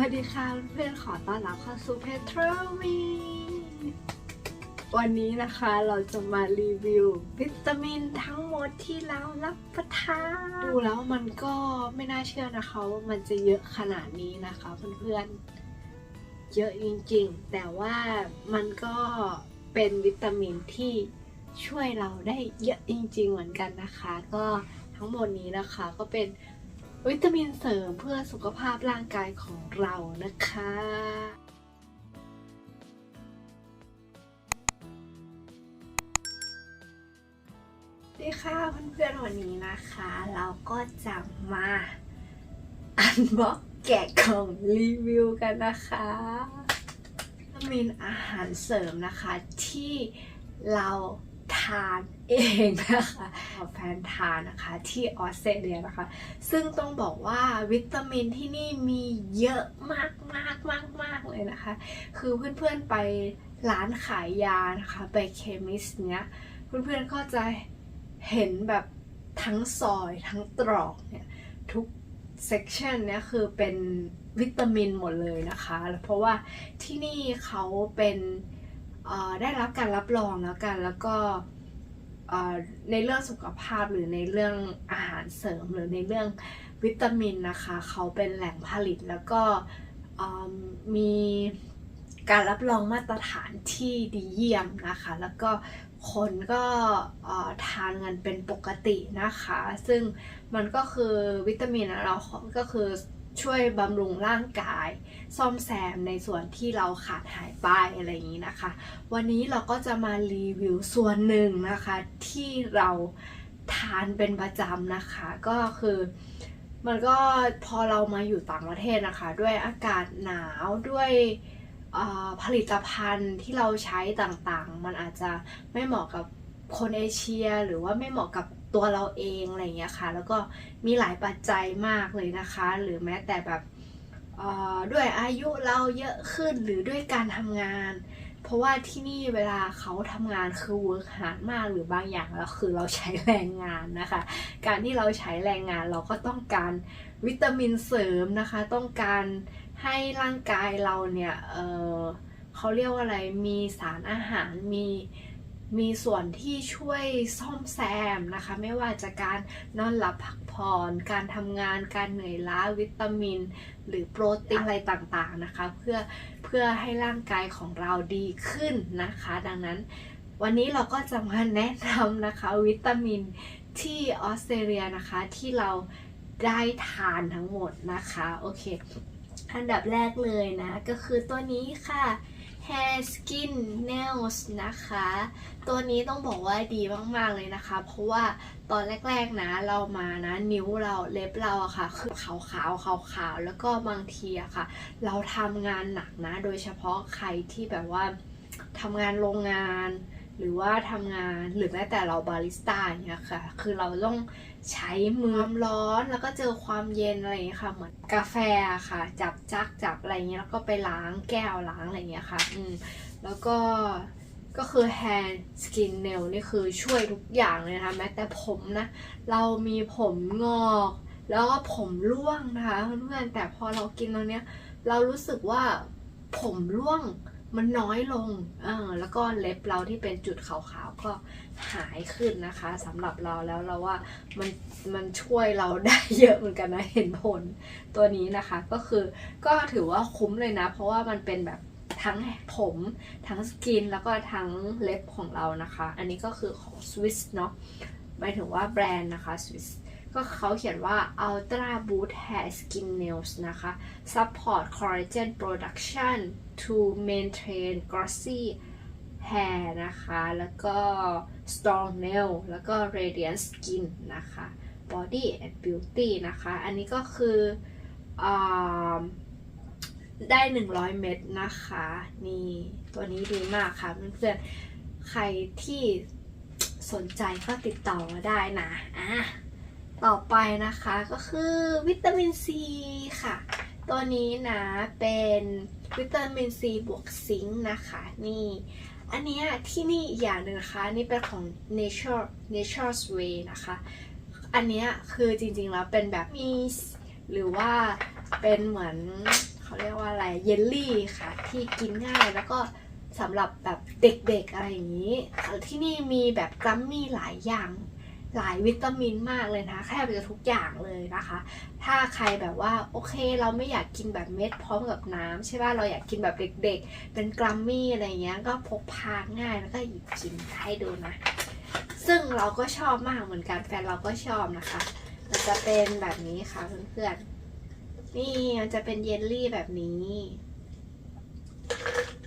วัสดีค่ะเพื่อนๆขอต้อนรับเข้าสู่เพทรวีวันนี้นะคะเราจะมารีวิว วิตามินทั้งหมดที่เรารับประทาน ดูแล้วมันก็ไม่น่าเชื่อนะคะว่ามันจะเยอะขนาดนี้นะคะเพื่อนๆ เยอะจริงๆ แต่ว่ามันก็เป็นวิตามินที่ช่วยเราได้เยอะจริงๆ เหมือนกันนะคะ ก็ทั้งหมดนี้นะคะก็เป็น วิตามินเสริมเพื่อสุขภาพร่างกายของเรานะคะสวัสดีค่ะเพื่อนๆวันนี้นะคะ เราก็จะมาอันบ็อกแกะกล่องรีวิวกันนะคะวิตามินอาหารเสริมนะคะที่เรา ทานเองนะคะแฟนทานนะคะที่ออสเตรเลียนะคะ ซึ่งต้องบอกว่าวิตามินที่นี่มีเยอะมากมากมากมากเลยนะคะ คือเพื่อนๆไปร้านขายยานะคะไปเคมิสเนี้ยเพื่อนๆก็จะเห็นแบบทั้งซอยทั้งตรอกเนี่ยทุกเซกชันเนี่ยคือเป็นวิตามินหมดเลยนะคะ เพราะว่าที่นี่เขาเป็น ได้รับการรับรองแล้วกันแล้วก็ในเรื่องสุขภาพหรือในเรื่องอาหารเสริมหรือในเรื่องวิตามินนะคะเขาเป็นแหล่งผลิตแล้วก็มีการรับรองมาตรฐานที่ดีเยี่ยมนะคะ แล้วก็คนก็ทานกันเป็นปกตินะคะ ซึ่งมันก็คือวิตามินอะเราก็คือ ช่วยบำรุงร่างกาย ซ่อมแซมในส่วนที่เราขาดหายไปอะไรอย่างนี้นะคะ วันนี้เราก็จะมารีวิวส่วนหนึ่งนะคะ ที่เราทานเป็นประจำนะคะ ก็คือมันก็พอเรามาอยู่ต่างประเทศนะคะ ด้วยอากาศหนาวด้วยผลิตภัณฑ์ที่เราใช้ต่างๆ มันอาจจะไม่เหมาะกับคนเอเชีย หรือว่าไม่เหมาะกับ ตัวเราเองอะไรเงี้ยค่ะ แล้วก็มีหลายปัจจัยมากเลยนะคะ หรือแม้แต่แบบด้วยอายุเราเยอะขึ้นหรือด้วยการทำงาน เพราะว่าที่นี่เวลาเขาทำงานคือ work hard มากหรือบางอย่างแล้วคือเราใช้แรงงานนะคะ การที่เราใช้แรงงานเราก็ต้องการวิตามินเสริมนะคะ ต้องการให้ร่างกายเราเนี่ยเเขาเรียกว่าอะไรมีสารอาหารมี มีส่วนที่ช่วยซ่อมแซมนะคะ ไม่ว่าจะการนอนหลับพักผ่อน การทำงาน การเหนื่อยล้าวิตามิน หรือโปรตีนอะไรต่างๆนะคะ เพื่อเพื่อให้ร่างกายของเราดีขึ้นนะคะ ดังนั้นวันนี้เราก็จะมาแนะนำนะคะ วิตามินที่ออสเตรเลียนะคะที่เราได้ทานทั้งหมดนะคะ โอเค อันดับแรกเลยนะ ก็คือตัวนี้ค่ะ Hair Skin Nails นะคะ ตัวนี้ต้องบอกว่าดีมาก ๆ เลยนะคะ เพราะว่าตอนแรก ๆ นะเรามานะนิ้วเราเล็บเราอะค่ะ คือขาวๆขาวๆแล้วก็บางทีอะค่ะ เราทำงานหนักนะ โดยเฉพาะใครที่แบบว่าทำงานโรงงาน หรือว่าทำงานหรือแม้แต่เราบาริสต้าเงี้ยค่ะ คือเราต้อง ใช้มือความร้อนแล้วก็เจอความเย็นอะไรอย่างเงี้ยค่ะ เหมือนกาแฟค่ะ จับจักจับอะไรเงี้ยแล้วก็ไปล้างแก้วล้างอะไรเงี้ยค่ะ อืมแล้วก็ก็คือ hand skin nail นี่คือช่วยทุกอย่างเลยนะคะแม้แต่ผมนะ เรามีผมงอก แล้วก็ผมร่วงนะคะเพื่อนๆแต่พอเรากินตรงเนี้ย เรารู้สึกว่าผมร่วง มันน้อยลงเออแล้วก็เล็บเราที่เป็นจุดขาวๆก็หายขึ้นนะคะสำหรับเราแล้วเราว่ามันมันช่วยเราได้เยอะเหมือนกันนะเห็นผลตัวนี้นะคะก็คือก็ถือว่าคุ้มเลยนะ เพราะว่ามันเป็นแบบทั้งผมทั้งสกินแล้วก็ทั้งเล็บของเรานะคะ อันนี้ก็คือของ Swiss เนาะหมายถึงว่าแบรนด์นะคะ Swiss ก็เขาเขียนว่า Ultra Boost Hair Skin Nails นะคะ Support Collagen Production to Maintain Glossy Hair นะคะ แล้วก็ Strong Nail แล้วก็ Radiant Skin นะคะ Body and Beauty นะคะ อันนี้ก็คืออได้ 100 เม็ดนะคะ นี่ตัวนี้ดีมากค่ะเพื่อนๆ ใครที่สนใจก็ติดต่อมาได้นะ อะ ต่อไปนะคะก็คือวิตามินซีค่ะ ตัวนี้นะเป็นวิตามินซีบวกซิงค์นะคะนี่อันเนี้ยที่นี่อีกอย่างหนึ่งนะคะ นี่เป็นของ Nature Nature's Way นะคะ อันเนี้ยคือจริงๆแล้วเป็นแบบมีหรือว่าเป็นเหมือนเขาเขาเรียกว่าอะไรเยลลี่ค่ะ ที่กินง่ายแล้วก็สำหรับแบบเด็กๆอะไรอย่างนี้ ที่นี่มีแบบกรัมมี่หลายอย่าง หลายวิตามินมากเลยนะแทบจะทุกอย่างเลยนะคะ ถ้าใครแบบว่าโอเคเราไม่อยากกินแบบเม็ดพร้อมกับน้ำใช่ป่ะเราอยากกินแบบเด็กๆ เป็นกรัมมี่อะไรเงี้ยก็พกพาง่ายแล้วก็หยิบกินให้ดูนะ ซึ่งเราก็ชอบมากเหมือนกันแฟนเราก็ชอบนะคะ มันจะเป็นแบบนี้ค่ะเพื่อนๆนี่มันจะเป็นเยลลี่แบบนี้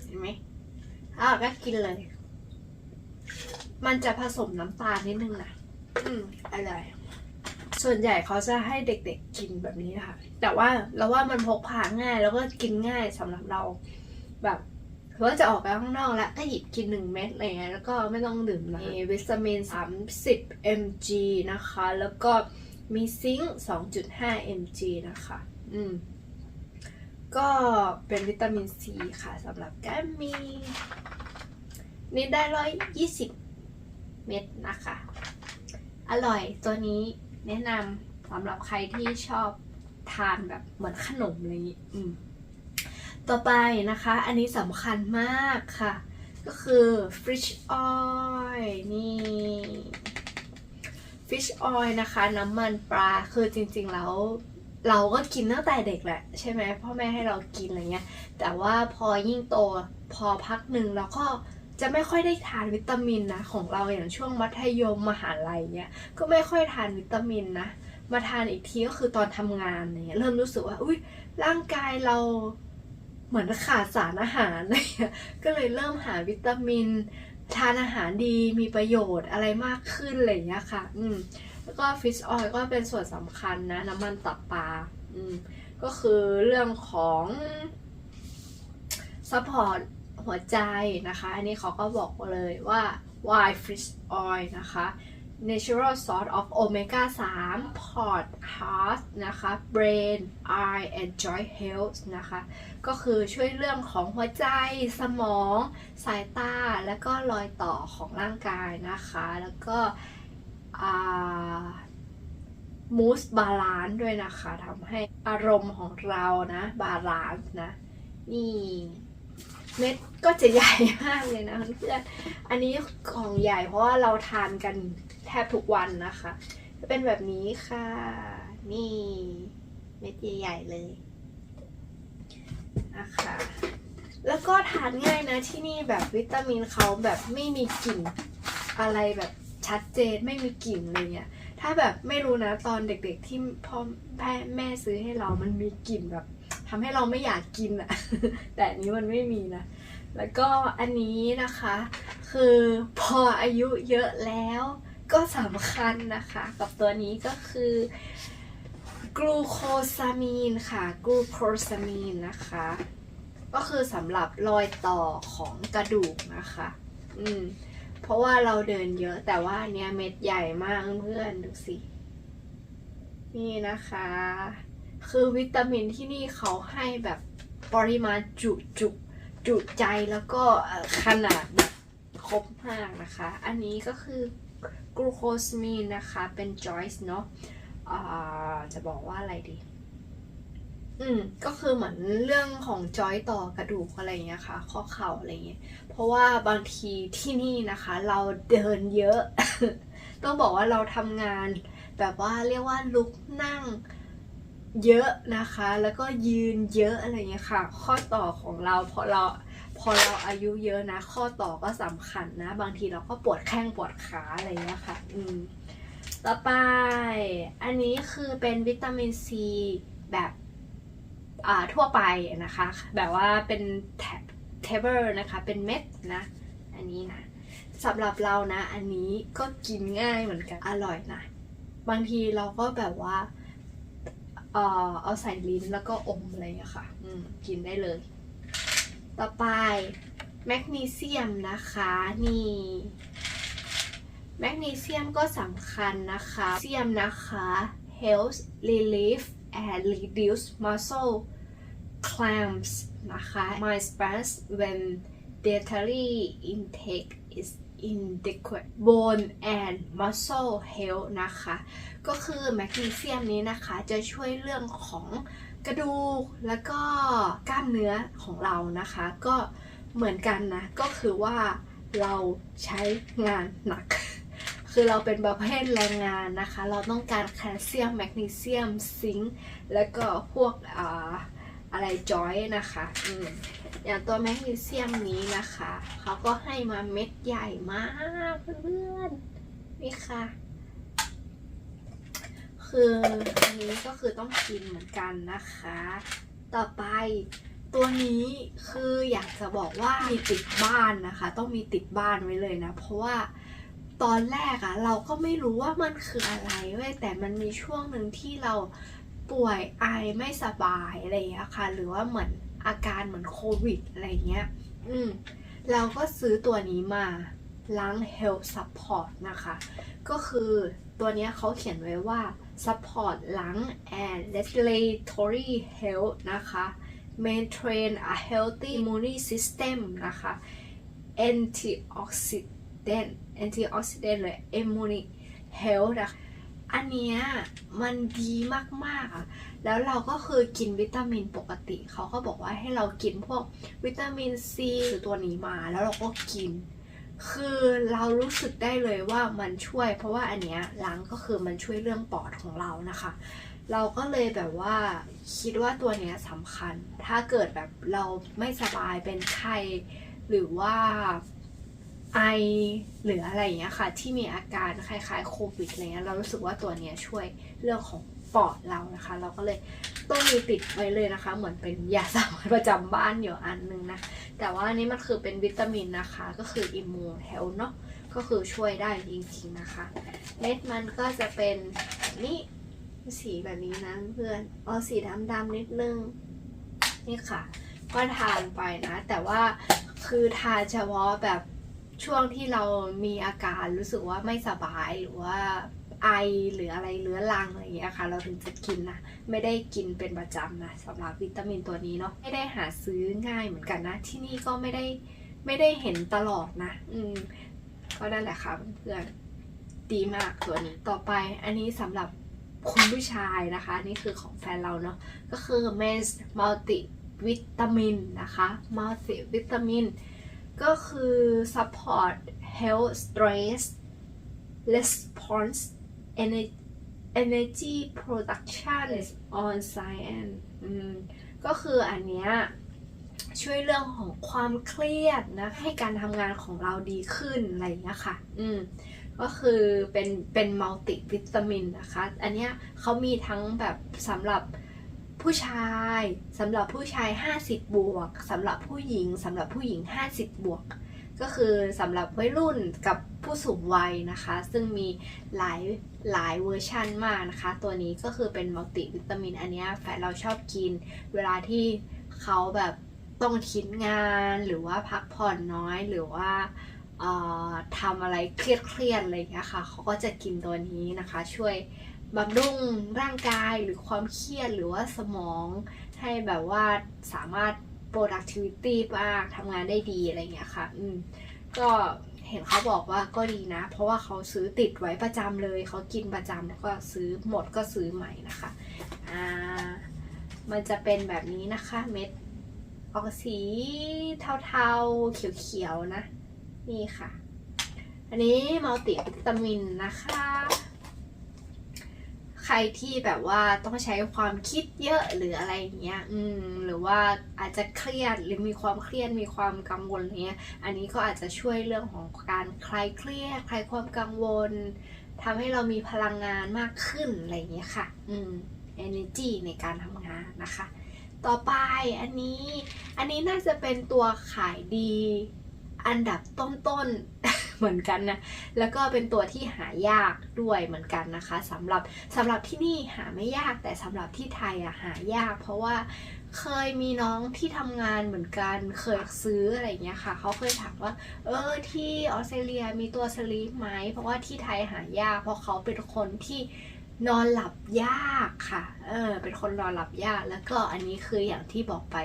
เห็นไหมอ้าวก็กินเลย มันจะผสมน้ำตาลนิดนึงนะ อืมอร่อยส่วนใหญ่เขาจะให้เด็กๆกินแบบนี้นะคะแต่ว่าเราว่ามันพกพาง่ายแล้วก็กินง่ายสำหรับเรา แบบหรือว่าจะออกไปข้างนอกแล้วก็หยิบกินหนึ่งเม็ดอะไรเงี้ยแล้วก็ไม่ต้องดื่มนะมีวิตามิน 30 mg นะคะ แล้วก็มีซิงค์ 2.5 mg นะคะ อืม ก็เป็นวิตามินซีค่ะสำหรับแก้มมี นี่ได้ร้อยยี่สิบเม็ดนะคะ อร่อยตัวนี้แนะนำสำหรับใครที่ชอบทานแบบเหมือนขนมอะไรอย่างนี้อืมต่อไปนะคะ อันนี้สำคัญมากค่ะ ก็คือ fish oil นี่ fish oil นะคะ น้ำมันปลา คือจริงๆแล้วเราก็กินตั้งแต่เด็กแหละ ใช่ไหมพ่อแม่ให้เรากินอะไรเงี้ย แต่ว่าพอยิ่งโตพอพักหนึ่งเราก็ จะไม่ค่อยได้ทานวิตามินนะของเราอย่างช่วงมัธยมมหาลัยเนี้ยก็ไม่ค่อยทานวิตามินนะมาทานอีกทีก็คือตอนทำงานเนี่ยเริ่มรู้สึกว่าอุ้ยร่างกายเราเหมือนขาดสารอาหารอะไรเงี้ยก็เลยเริ่มหาวิตามิน ทานอาหารดีมีประโยชน์อะไรมากขึ้นอะไรอย่างเงี้ยค่ะ อืมแล้วก็ฟิชออยก็เป็นส่วนสำคัญนะ น้ำมันตับปลาอืมก็คือเรื่องของซัพพอร์ต หัวใจนะคะ อันนี้เขาก็บอกเลยว่า why fish oil นะคะ natural source of omega 3 port heart นะคะ brain eye and joint health นะคะ ก็คือช่วยเรื่องของหัวใจ สมอง สายตา แล้วก็รอยต่อของร่างกายนะคะ แล้วก็มูสบาลานซ์ด้วยนะคะทำให้อารมณ์ของเรานะ บาลานซ์นะ นี่ เม็ดก็จะใหญ่มากเลยนะเพื่อนอันนี้ของใหญ่เพราะว่าเราทานกันแทบทุกวันนะคะจะเป็นแบบนี้ค่ะ นี่เม็ดใหญ่ๆเลยนะคะแล้วก็ทานง่ายนะที่นี่แบบวิตามินเขาแบบไม่มีกลิ่นอะไรแบบชัดเจนไม่มีกลิ่นอะไรเงี้ยถ้าแบบไม่รู้นะตอนเด็กๆที่พ่อแม่แม่ซื้อให้เรามันมีกลิ่นแบบ ทำให้เราไม่อยากกินอะแต่อันนี้มันไม่มีนะ แล้วก็อันนี้นะคะ คือพออายุเยอะแล้วก็สำคัญนะคะ กับตัวนี้ก็คือกลูโคซามีนค่ะกลูโคซามีนนะคะ ก็คือสำหรับรอยต่อของกระดูกนะคะ อืม เพราะว่าเราเดินเยอะแต่ว่าเนี้ยเม็ดใหญ่มากเพื่อนดูสิ นี่นะคะ คือวิตามินที่นี่เขาให้แบบปริมาณจุจุจุใจแล้วก็ขนาดแบบครบมากนะคะ อันนี้ก็คือกลูโคสมีนนะคะ เป็นจอยส์เนาะจะบอกว่าอะไรดี อืม ก็คือเหมือนเรื่องของจอยต่อกระดูกอะไรเงี้ยค่ะ ข้อเข่าอะไรเงี้ย เพราะว่าบางทีที่นี่นะคะ เราเดินเยอะ ต้องบอกว่าเราทำงาน แบบว่าเรียกว่าลุกนั่ง เยอะนะคะ แล้วก็ยืนเยอะอะไรเงี้ยค่ะ ข้อต่อของเราพอเราพอเราอายุเยอะนะ ข้อต่อก็สำคัญนะ บางทีเราก็ปวดแข้งปวดขาอะไรเงี้ยค่ะ อืม ต่อไป อันนี้คือเป็นวิตามินซีแบบอ่าทั่วไปนะคะ แบบว่าเป็นแท็บเทเบิลนะคะ เป็นเม็ดนะ อันนี้นะสำหรับเรานะ อันนี้ก็กินง่ายเหมือนกัน อร่อยนะ บางทีเราก็แบบว่า เออเอาใส่ลิ้นแล้วก็อมอะไรอย่างเงี้ยค่ะ อืมกินได้เลย ต่อไปแมกนีเซียมนะคะนี่แมกนีเซียมก็สำคัญนะคะเซียมนะคะ helps relief and reduce muscle cramps นะคะ my spans when dietary intake is inadequate bone and muscle health นะคะ ก็คือแมกนีเซียมนี้นะคะจะช่วยเรื่องของกระดูกแล้วก็กล้ามเนื้อของเรานะคะ ก็เหมือนกันนะ ก็คือว่าเราใช้งานหนัก คือเราเป็นประเภทแรงงานนะคะ เราต้องการแคลเซียมแมกนีเซียมซิงค์แล้วก็พวกอ่า อะไรจอยนะคะอืมอย่างตัวแมกนีเซียมนี้นะคะเขาก็ให้มาเม็ดใหญ่มากเพื่อนๆนี่ค่ะ คืออันนี้ก็คือต้องกินเหมือนกันนะคะ ต่อไปตัวนี้คืออยากจะบอกว่ามีติดบ้านนะคะ ต้องมีติดบ้านไว้เลยนะ เพราะว่าตอนแรกอะเราก็ไม่รู้ว่ามันคืออะไรเว้ยแต่มันมีช่วงหนึ่งที่เรา ป่วยไอไม่สบายอะไรอย่างเงี้ยค่ะ หรือว่าเหมือนอาการเหมือนโควิดอะไรเงี้ย อืม เราก็ซื้อตัวนี้มาล้าง Health Support นะคะ ก็คือตัวนี้เขาเขียนไว้ว่า support lung and respiratory health นะคะ maintain a healthy immune system นะคะ antioxidant antioxidant หรือ immune health นะคะ อันเนี้ยมันดีมากๆอะ แล้วเราก็คือกินวิตามินปกติ เขาก็บอกว่าให้เรากินพวกวิตามินซีคือตัวนี้มา แล้วเราก็กิน คือเรารู้สึกได้เลยว่ามันช่วย เพราะว่าอันเนี้ยล้างก็คือมันช่วยเรื่องปอดของเรานะคะ เราก็เลยแบบว่าคิดว่าตัวเนี้ยสำคัญ ถ้าเกิดแบบเราไม่สบายเป็นไข้หรือว่า ไอหรืออะไรอย่างเงี้ยค่ะ ที่มีอาการคล้ายๆโควิดอะไรเงี้ยเรารู้สึกว่าตัวเนี้ยช่วยเรื่องของปอดเรานะคะ เราก็เลยต้องมีติดไว้เลยนะคะ เหมือนเป็นยาสามัญประจำบ้านอยู่อันนึงนะ แต่ว่าอันนี้มันคือเป็นวิตามินนะคะ ก็คืออิมมูนเฮลเนาะก็คือช่วยได้จริงๆนะคะ เม็ดมันก็จะเป็นนี่สีแบบนี้นะเพื่อนเอาสีดำๆนิดนึง นี่ค่ะ ก็ทานไปนะ แต่ว่าคือทานเฉพาะแบบ ช่วงที่เรามีอาการรู้สึกว่าไม่สบายหรือว่าไอหรืออะไรเรื้อรังอะไรอย่างเงี้ยค่ะ เราถึงจะกินนะไม่ได้กินเป็นประจำนะสำหรับวิตามินตัวนี้เนาะไม่ได้หาซื้อง่ายเหมือนกันนะ ที่นี่ก็ไม่ได้ไม่ได้เห็นตลอดนะ อืมก็นั่นแหละค่ะเพื่อนดีมากตัวนี้ต่อไปอันนี้สำหรับคุณผู้ชายนะคะ นี่คือของแฟนเราเนาะก็คือ Men's Multi วิตามินนะคะ Multi วิตามิน ก็คือ support health stress response energy energy production on science อืมก็คืออันเนี้ยช่วยเรื่องของความเครียดนะให้การทำงานของเราดีขึ้นอะไรอย่างเงี้ยค่ะ อืมก็คือเป็นเป็นมัลติวิตามินนะคะ อันเนี้ยเขามีทั้งแบบสำหรับ ผู้ชายสำหรับผู้ชาย 50 บวกสำหรับผู้หญิงสำหรับผู้หญิง 50 บวก ก็คือสำหรับวัยรุ่นกับผู้สูงวัยนะคะ ซึ่งมีหลายหลายเวอร์ชันมากนะคะ ตัวนี้ก็คือเป็นมัลติวิตามินอันนี้แฟนเราชอบกิน เวลาที่เขาแบบต้องคิดงานหรือว่าพักผ่อนน้อยหรือว่าทำอะไรเครียดๆอะไรอย่างเงี้ยค่ะเขาก็จะกินตัวนี้นะคะ ช่วย บำรุงร่างกายหรือความเครียดหรือว่าสมองให้แบบว่าสามารถ productivity บ้างทำงานได้ดีอะไรอย่างเงี้ยค่ะ อืม ก็เห็นเขาบอกว่าก็ดีนะ เพราะว่าเขาซื้อติดไว้ประจำเลย เขากินประจำแล้วก็ซื้อหมดก็ซื้อใหม่นะคะ อ่า มันจะเป็นแบบนี้นะคะ เม็ดออกสีเทาๆ เขียวๆนะ นี่ค่ะ อันนี้มัลติวิตามินนะคะ ใครที่แบบว่าต้องใช้ความคิดเยอะหรืออะไรอย่างเงี้ย อืม หรือว่าอาจจะเครียดหรือมีความเครียดมีความกังวลอะไรเงี้ย อันนี้ก็อาจจะช่วยเรื่องของการคลายเครียดคลายความกังวลทำให้เรามีพลังงานมากขึ้นอะไรอย่างเงี้ยค่ะ อืม energy ในการทำงานนะคะ ต่อไปอันนี้ อันนี้น่าจะเป็นตัวขายดีอันดับต้นๆ เหมือนกันนะ แล้วก็เป็นตัวที่หายากด้วยเหมือนกันนะคะสำหรับสำหรับที่นี่หาไม่ยากแต่สำหรับที่ไทยอะหายาก เพราะว่าเคยมีน้องที่ทำงานเหมือนกันเคยซื้ออะไรเงี้ยค่ะเขาเคยถามว่า เออที่ออสเตรเลียมีตัวสลีปไหมเพราะว่าที่ไทยหายาก เพราะเขาเป็นคนที่นอนหลับยากค่ะ เออ เป็นคนนอนหลับยาก แล้วก็อันนี้คืออย่างที่บอกไป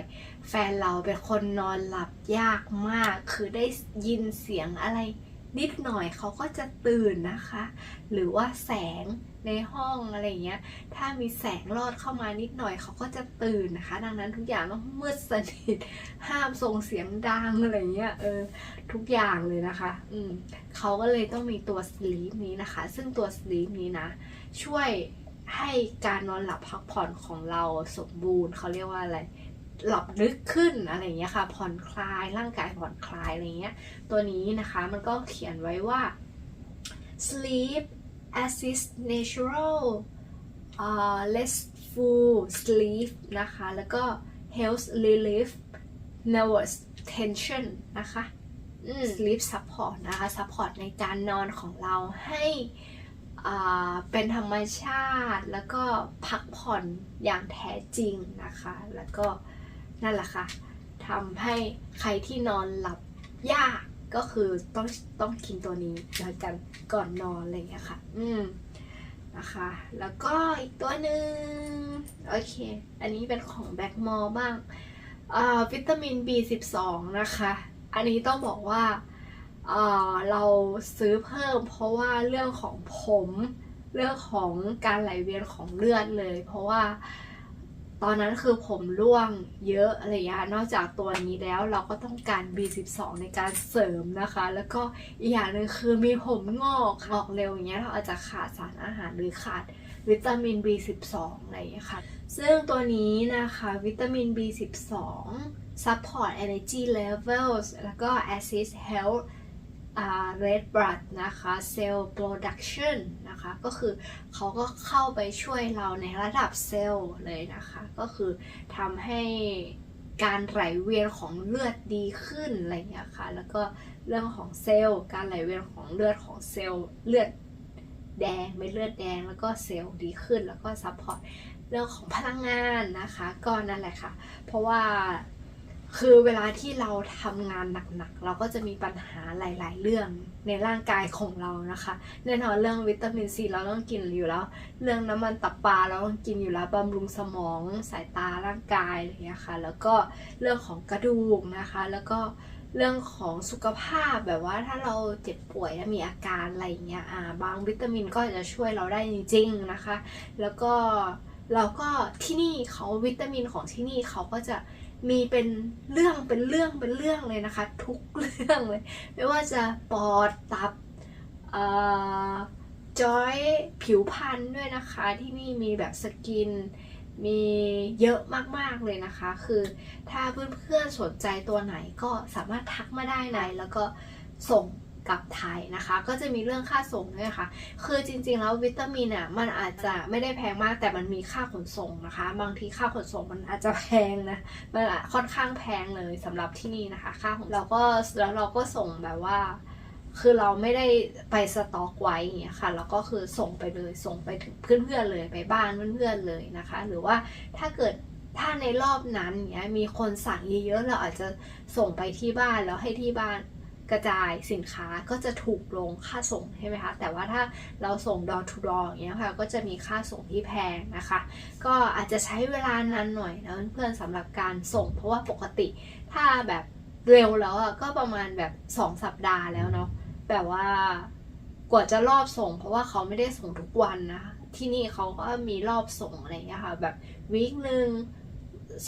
แฟนเราเป็นคนนอนหลับยากมาก คือได้ยินเสียงอะไร นิดหน่อยเขาก็จะตื่นนะคะ หรือว่าแสงในห้องอะไรเงี้ย ถ้ามีแสงลอดเข้ามานิดหน่อยเขาก็จะตื่นนะคะ ดังนั้นทุกอย่างต้องมืดสนิท ห้ามส่งเสียงดังอะไรเงี้ย เออ ทุกอย่างเลยนะคะ อืมเขาก็เลยต้องมีตัว sleep นี้นะคะ ซึ่งตัว sleep นี้นะ ช่วยให้การนอนหลับพักผ่อนของเราสมบูรณ์เขาเรียกว่าอะไร หลับลึกขึ้นอะไรเงี้ยค่ะ ผ่อนคลายร่างกายผ่อนคลายอะไรเงี้ย ตัวนี้นะคะมันก็เขียนไว้ว่า sleep assist natural uh, restful sleep นะคะ แล้วก็ helps relief nervous tension นะคะ sleep support นะคะ support ในการนอนของเราให้เป็นธรรมชาติแล้วก็พักผ่อนอย่างแท้จริงนะคะ แล้วก็ นั่นแหละค่ะทำให้ใครที่นอนหลับยากก็คือต้องต้องกินตัวนี้แล้วกันก่อนนอนอะไรอย่างเงี้ยค่ะ อืมนะคะ แล้วก็อีกตัวหนึ่งโอเค อันนี้เป็นของแบ็กมอบ้างอ่าวิตามิน B12 นะคะ อันนี้ต้องบอกว่าอ่าเราซื้อเพิ่มเพราะว่าเรื่องของผม เรื่องของการไหลเวียนของเลือดเลย เพราะว่า ตอนนั้นคือผมร่วงเยอะอะไรอย่างเงี้ยนอกจากตัวนี้แล้วเราก็ต้องการ B12 ในการเสริมนะคะ แล้วก็อีกอย่างหนึ่งคือมีผมงอกงอกเร็วอย่างเงี้ยเราอาจจะขาดสารอาหารหรือขาดวิตามิน B12 อะไรอย่างเงี้ยค่ะซึ่งตัวนี้นะคะวิตามิน B12 support energy levels แล้วก็ assist health red blood นะคะ cell production นะคะ ก็คือเขาก็เข้าไปช่วยเราในระดับเซลล์เลยนะคะ ก็คือทำให้การไหลเวียนของเลือดดีขึ้นอะไรอย่างเงี้ยค่ะ แล้วก็เรื่องของเซลล์ การไหลเวียนของเลือดของเซลล์เลือดแดงเม็ดเลือดแดงแล้วก็เซลล์ดีขึ้น แล้วก็ซัพพอร์ตเรื่องของพลังงานนะคะ ก็นั่นแหละค่ะ เพราะว่า คือเวลาที่เราทำงานหนักๆ เราก็จะมีปัญหาหลาย ๆ เรื่องในร่างกายของเรานะคะ แน่นอนเรื่องวิตามินซีเราต้องกินอยู่แล้ว เรื่องน้ำมันตับปลาเราต้องกินอยู่แล้วบำรุงสมองสายตาร่างกายอะไรอย่างเงี้ยค่ะ แล้วก็เรื่องของกระดูกนะคะ แล้วก็เรื่องของสุขภาพแบบว่าถ้าเราเจ็บป่วยแล้วมีอาการอะไรอย่างเงี้ยอ่าบางวิตามินก็จะช่วยเราได้จริง ๆนะคะ แล้วก็เราก็ที่นี่เขาวิตามินของที่นี่เขาก็จะ มีเป็นเรื่องเป็นเรื่องเป็นเรื่องเลยนะคะ ทุกเรื่องเลย ไม่ว่าจะปอดตับอจอยผิวพรรณด้วยนะคะ ที่นี่มีแบบสกิน มีเยอะมากๆเลยนะคะ คือถ้าเพื่อนๆสนใจตัวไหนก็สามารถทักมาได้ในแล้วก็ส่ง กับไทยนะคะ ก็จะมีเรื่องค่าส่งด้วยนะคะคือจริงๆแล้ววิตามินอะมันอาจจะไม่ได้แพงมากแต่มันมีค่าขนส่งนะคะ บางทีค่าขนส่งมันอาจจะแพงนะมันค่อนข้างแพงเลยสำหรับที่นี่นะคะ ค่าของเราก็แล้วเราก็ส่งแบบว่า คือเราไม่ได้ไปสต็อกไว้อย่างเงี้ยค่ะแล้วก็คือส่งไปเลยส่งไปถึงเพื่อนๆเลยไปบ้านเพื่อนๆเลยนะคะ หรือว่าถ้าเกิดถ้าในรอบนั้นเนี้ยมีคนสั่งเยอะๆเราอาจจะส่งไปที่บ้านแล้วให้ที่บ้าน กระจายสินค้าก็จะถูกลงค่าส่งใช่ไหมคะแต่ว่าถ้าเราส่ง door to door อย่างเงี้ยค่ะก็จะมีค่าส่งที่แพงนะคะ ก็อาจจะใช้เวลานานหน่อยนะเพื่อนๆสำหรับการส่ง เพราะว่าปกติถ้าแบบเร็วแล้วอะก็ประมาณแบบ 2 สัปดาห์แล้วเนาะแบบว่ากว่าจะรอบส่ง เพราะว่าเขาไม่ได้ส่งทุกวันนะคะที่นี่เขาก็มีรอบส่งอะไรอย่างเงี้ยค่ะแบบวีคหนึ่ง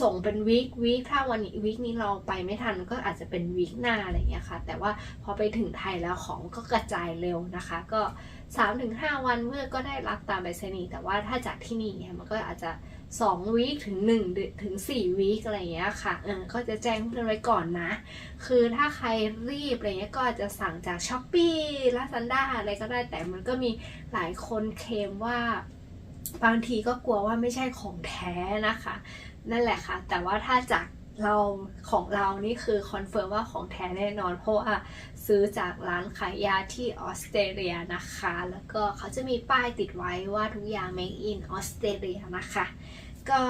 ส่งเป็นวีควีคถ้าวันนี้วีคนี้เราไปไม่ทันก็อาจจะเป็นวีคหน้าอะไรเงี้ยค่ะ แต่ว่าพอไปถึงไทยแล้วของก็กระจายเร็วนะคะ ก็ 3-5 วันเมื่อก็ได้รับตามไปรษณีย์แต่ว่าถ้าจากที่นี่เนี่ยมันก็อาจจะ2วีคถึง1ถึง4วีคอะไรเงี้ยค่ะเออก็จะแจ้งเพื่อนไว้ก่อนนะ คือถ้าใครรีบอะไรเงี้ยก็อาจจะสั่งจากช้อปปี้ลาซานด้าอะไรก็ได้แต่มันก็มีหลายคนเคลมว่าบางทีก็กลัวว่าไม่ใช่ของแท้นะคะ นั่นแหละค่ะ แต่ว่าถ้าจากเราของเรานี่คือคอนเฟิร์มว่าของแท้แน่นอน เพราะว่าซื้อจากร้านขายยาที่ออสเตรเลียนะคะ แล้วก็เขาจะมีป้ายติดไว้ว่าทุกอย่าง made in ออสเตรเลียนะคะ ก็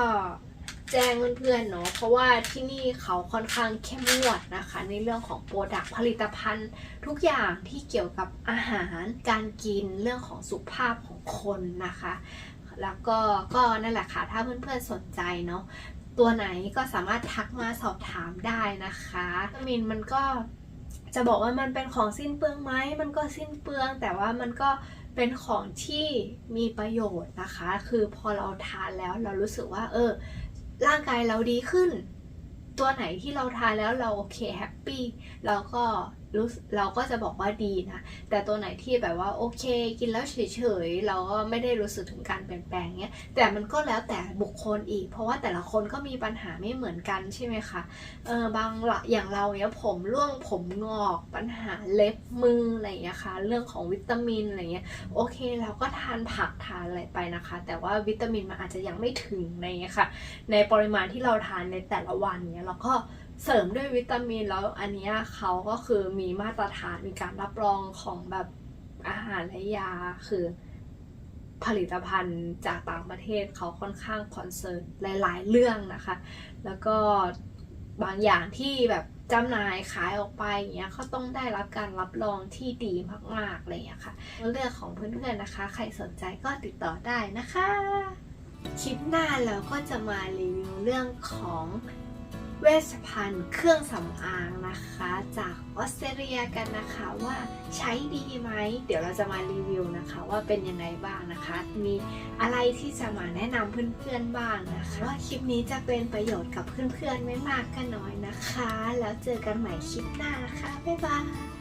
แจ้งเพื่อนๆเนาะ เพราะว่าที่นี่เขาค่อนข้างเข้มงวดนะคะ ในเรื่องของโปรดักผลิตภัณฑ์ ทุกอย่างที่เกี่ยวกับอาหารการกินเรื่องของสุขภาพของคนนะคะ แล้วก็ก็นั่นแหละค่ะ ถ้าเพื่อนๆสนใจเนาะตัวไหนก็สามารถทักมาสอบถามได้นะคะวิตามินมันก็จะบอกว่ามันเป็นของสิ้นเปลืองไหมมันก็สิ้นเปลือง แต่ว่ามันก็เป็นของที่มีประโยชน์นะคะ คือพอเราทานแล้วเรารู้สึกว่า เออ ร่างกายเราดีขึ้น ตัวไหนที่เราทานแล้วเราโอเคแฮปปี้เราก็ รู้เราก็จะบอกว่าดีนะ แต่ตัวไหนที่แบบว่าโอเค กินแล้วเฉยๆ เราก็ไม่ได้รู้สึกถึงการเปลี่ยนแปลงเนี้ย แต่มันก็แล้วแต่บุคคลอีก เพราะว่าแต่ละคนก็มีปัญหาไม่เหมือนกันใช่ไหมคะ เออบางละอย่างเราเนี้ยผมร่วงผมงอกปัญหาเล็บมืออะไรอย่างเงี้ยค่ะ เรื่องของวิตามินอะไรเงี้ย โอเคเราก็ทานผักทานอะไรไปนะคะ แต่ว่าวิตามินมันอาจจะยังไม่ถึงอะไรเงี้ยค่ะ ในปริมาณที่เราทานในแต่ละวันเนี้ยเราก็ เสริมด้วยวิตามินแล้วอันนี้เขาก็คือมีมาตรฐานมีการรับรองของแบบอาหารและยาคือผลิตภัณฑ์จากต่างประเทศเขาค่อนข้างคอนเซิร์นหลาย ๆ เรื่องนะคะ แล้วก็บางอย่างที่แบบจำหน่ายขายออกไปอย่างเงี้ยเขาต้องได้รับการรับรองที่ดีมากๆอะไรอย่างเงี้ยค่ะเรื่องของเพื่อนๆนะคะ ใครสนใจก็ติดต่อได้นะคะ คลิปหน้าเราก็จะมารีวิวเรื่องของ เวชภัณฑ์เครื่องสำอางนะคะ จากออสเตรเลียกันนะคะว่าใช้ดีไหม เดี๋ยวเราจะมารีวิวนะคะ ว่าเป็นยังไงบ้างนะคะ มีอะไรที่จะมาแนะนำเพื่อนๆบ้างนะคะว่าคลิปนี้จะเป็นประโยชน์กับเพื่อนๆไม่มากก็น้อยนะคะ แล้วเจอกันใหม่คลิปหน้านะคะ บ๊ายบาย